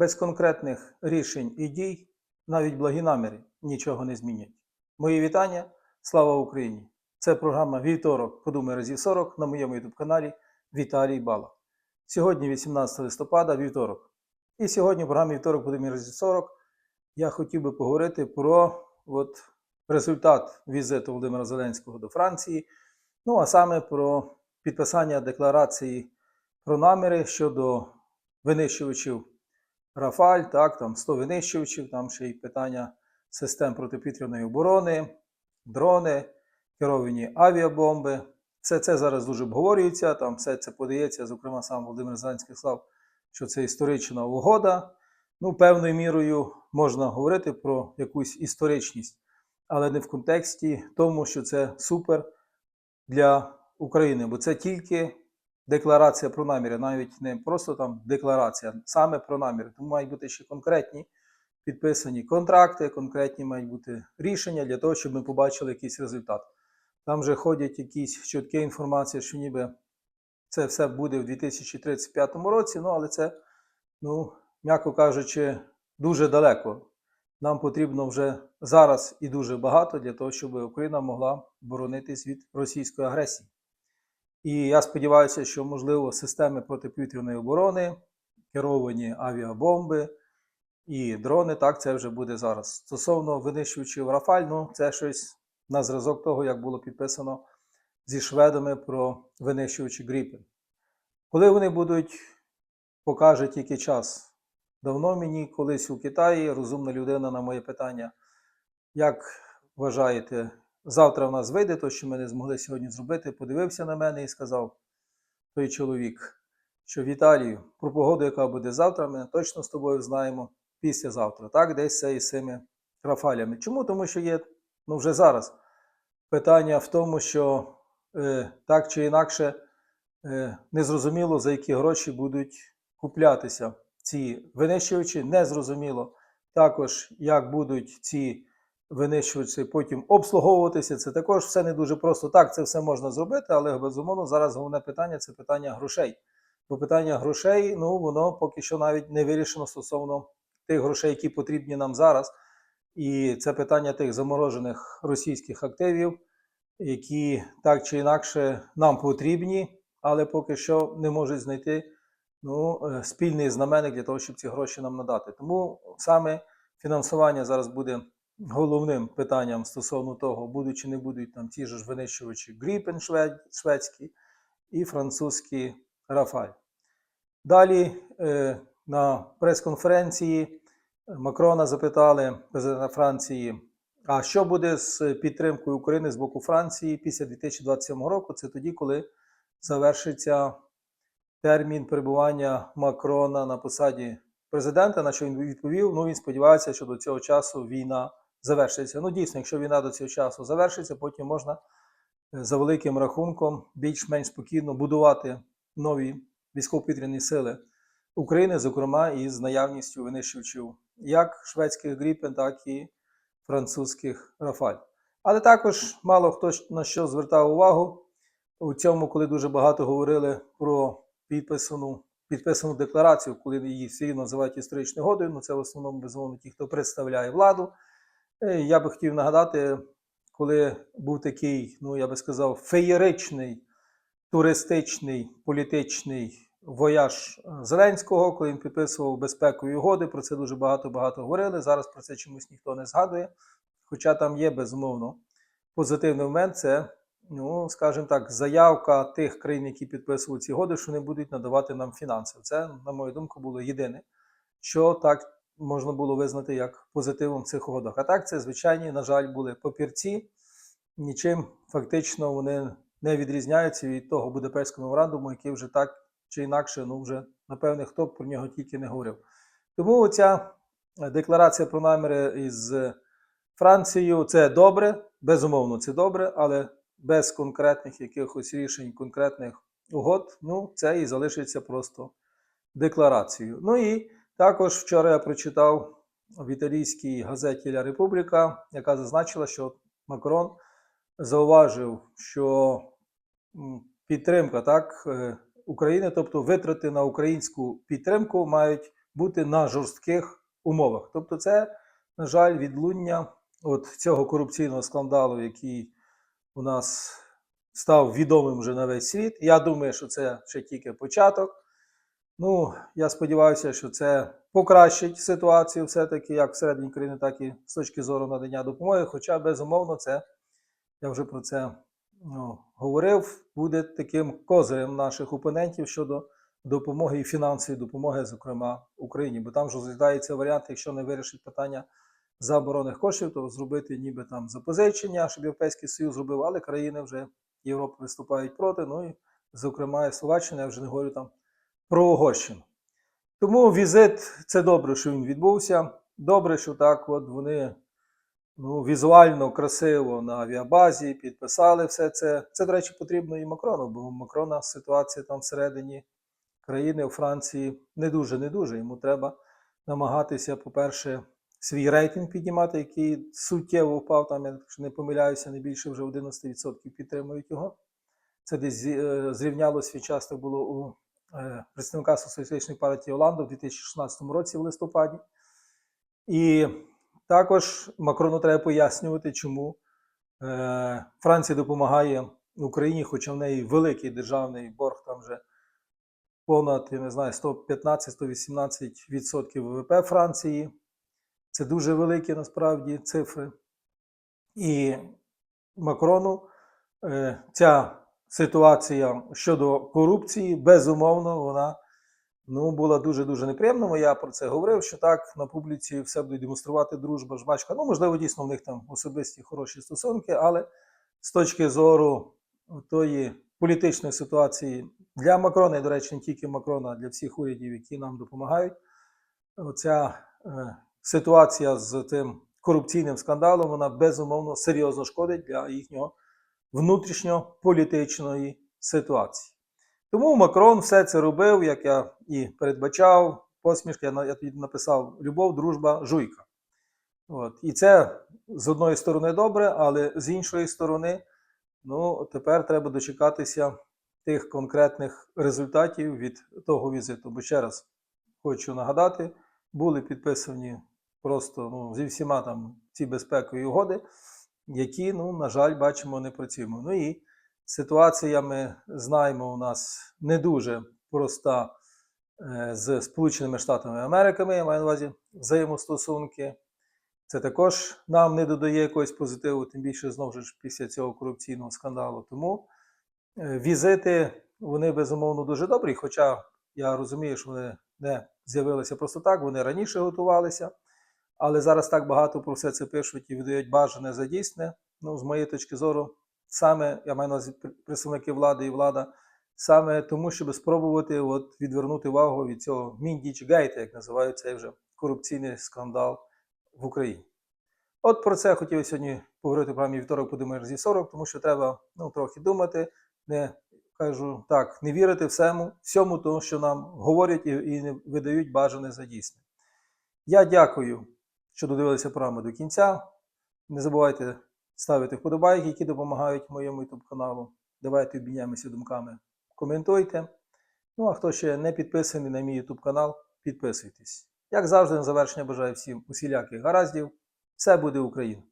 без конкретних рішень і дій, навіть благі наміри нічого не змінять. Мої вітання, слава Україні! Це програма Вівторок, подумай разів 40 на моєму youtube каналі Віталій Бала. Сьогодні 18 листопада, вівторок. І сьогодні в програмі Вівторок подумай разів 40 я хотів би поговорити про от, результат візиту Володимира Зеленського до Франції, ну а саме про підписання декларації про наміри щодо винищувачів Рафаль, так, там 100 винищувачів, там ще й питання систем протиповітряної оборони, дрони, керовані авіабомби. Все це зараз дуже обговорюється, там все це подається, зокрема, сам Володимир Зеленський сказав, що це історична угода. Ну, певною мірою можна говорити про якусь історичність, але не в контексті тому, що це супер для України, бо це тільки декларація про наміри, навіть не просто там декларація, саме про наміри. Тому мають бути ще конкретні підписані контракти, конкретні мають бути рішення для того, щоб ми побачили якийсь результат. Там вже ходять якісь чіткі інформації, що ніби це все буде в 2035 році, ну але це, ну, м'яко кажучи, дуже далеко. Нам потрібно вже зараз і дуже багато для того, щоб Україна могла боронитись від російської агресії. І я сподіваюся, що, можливо, системи протиповітряної оборони, керовані авіабомби і дрони, так, це вже буде зараз. Стосовно винищувачів Рафаль, ну, це щось на зразок того, як було підписано зі шведами про винищувачі Гріпен. Коли вони будуть, покаже тільки час. Давно мені колись у Китаї розумна людина на моє питання, як вважаєте, завтра в нас вийде то, що ми не змогли сьогодні зробити, подивився на мене і сказав той чоловік, що Віталію, про погоду, яка буде завтра, ми точно з тобою знаємо післязавтра. Так, десь це із цими рафалями. Чому? Тому що є ну, вже зараз питання в тому, що е, так чи інакше е, незрозуміло, за які гроші будуть куплятися ці винищувачі, незрозуміло також, як будуть ці винищувачі потім обслуговуватися. Це також все не дуже просто. Так, це все можна зробити, але безумовно зараз головне питання це питання грошей. Бо питання грошей, ну воно поки що навіть не вирішено стосовно тих грошей, які потрібні нам зараз. І це питання тих заморожених російських активів, які так чи інакше нам потрібні, але поки що не можуть знайти ну, е, спільний знаменник для того, щоб ці гроші нам надати. Тому саме фінансування зараз буде головним питанням стосовно того, будуть чи не будуть там ті ж винищувачі Гріпен шведські і французькі Рафаль. Далі е, на прес-конференції Макрона запитали президента Франції, а що буде з підтримкою України з боку Франції після 2027 року? Це тоді, коли завершиться термін перебування Макрона на посаді президента, на що він відповів, ну він сподівається, що до цього часу війна завершиться. Ну, дійсно, якщо війна до цього часу завершиться, потім можна е, за великим рахунком більш-менш спокійно будувати нові військово-повітряні сили України, зокрема із наявністю винищувачів як шведських Гріпен, так і французьких Рафаль. Але також мало хто на що звертав увагу у цьому, коли дуже багато говорили про підписану підписану декларацію, коли її всі називають історичною годою. Ну це в основному безумовно ті, хто представляє владу. Е, Я би хотів нагадати, коли був такий, ну я би сказав, феєричний туристичний політичний вояж е, Зеленського, коли він підписував безпекові угоди. Про це дуже багато-багато говорили. Зараз про це чомусь ніхто не згадує. Хоча там є безумовно позитивний момент, це, ну, скажімо так, заявка тих країн, які підписували ці угоди, що не будуть надавати нам фінанси. Це, на мою думку, було єдине, що так можна було визнати як позитивом в цих угодах. А так, це звичайні, на жаль, були папірці. Нічим фактично вони не відрізняються від того Будапештського меморандуму, який вже так чи інакше, ну вже напевне, хто б про нього тільки не говорив. Тому ця декларація про наміри із Францією це добре, безумовно, це добре, але без конкретних якихось рішень, конкретних угод, ну це і залишиться просто декларацією. Ну і також вчора я прочитав в італійській газеті Ля Републіка, яка зазначила, що Макрон зауважив, що підтримка так, е, України, тобто витрати на українську підтримку, мають бути на жорстких умовах. Тобто, це, на жаль, відлуння от цього корупційного скандалу, який у нас став відомим вже на весь світ. Я думаю, що це ще тільки початок. Ну, я сподіваюся, що це покращить ситуацію все-таки як всередині країни, так і з точки зору надання допомоги. Хоча, безумовно, це, я вже про це ну, говорив, буде таким козирем наших опонентів щодо допомоги і фінансової допомоги, зокрема Україні. Бо там ж розглядається варіант, якщо не вирішить питання заборонених коштів, то зробити ніби там запозичення, щоб Європейський Союз зробив, але країни вже Європи виступають проти. Ну і, зокрема, і Словаччина, я вже не говорю там про Угорщину. Тому візит це добре, що він відбувся. Добре, що так от вони ну, візуально красиво на авіабазі підписали все це. Це, до речі, потрібно і Макрону, бо у Макрона ситуація там всередині країни у Франції не дуже, не дуже. Йому треба намагатися, по-перше, свій рейтинг піднімати, який суттєво впав. Там, я не помиляюся, не більше вже 11% підтримують його. Це десь е, зрівняло свій час, так було у представника соціалістичної партії Оланду в 2016 році в листопаді. І також Макрону треба пояснювати, чому е, Франція допомагає Україні, хоча в неї великий державний борг, там вже понад, я не знаю, 115-118% ВВП Франції. Це дуже великі насправді цифри. І Макрону е, ця ситуація щодо корупції, безумовно, вона ну, була дуже-дуже неприємною. Я про це говорив, що так на публіці все будуть демонструвати дружба, жбачка. Ну, можливо, дійсно в них там особисті хороші стосунки, але з точки зору тої політичної ситуації для Макрона, і, до речі, не тільки Макрона, а для всіх урядів, які нам допомагають, оця е, ситуація з тим корупційним скандалом, вона безумовно серйозно шкодить для їхнього внутрішньополітичної ситуації. Тому Макрон все це робив, як я і передбачав, посмішки, я, тоді написав любов, дружба, жуйка. От. І це з одної сторони добре, але з іншої сторони, ну, тепер треба дочекатися тих конкретних результатів від того візиту. Бо ще раз хочу нагадати, були підписані просто ну, зі всіма там ці безпекові угоди, які, ну, на жаль, бачимо, не працюємо. Ну і ситуація, ми знаємо, у нас не дуже проста е, з Сполученими Штатами Америки, я маю на увазі взаємостосунки. Це також нам не додає якогось позитиву, тим більше знову ж після цього корупційного скандалу. Тому е, візити вони безумовно дуже добрі. Хоча я розумію, що вони не з'явилися просто так, вони раніше готувалися. Але зараз так багато про все це пишуть і видають бажане за дійсне. Ну, з моєї точки зору, саме я маю на увазі представники влади і влада, саме тому, щоб спробувати от, відвернути увагу від цього Міндічгейта, як називають цей вже корупційний скандал в Україні. От про це я хотів сьогодні поговорити в програмі вівторок подумаєш зі 40, тому що треба ну, трохи думати, не кажу так, не вірити всьому, всьому тому, що нам говорять і, і не видають бажане за дійсне. Я дякую, що додивилися програму до кінця. Не забувайте ставити вподобайки, які допомагають моєму YouTube каналу. Давайте обміняємося думками, коментуйте. Ну а хто ще не підписаний на мій YouTube канал, підписуйтесь. Як завжди, на завершення бажаю всім усіляких гараздів. Все буде Україна!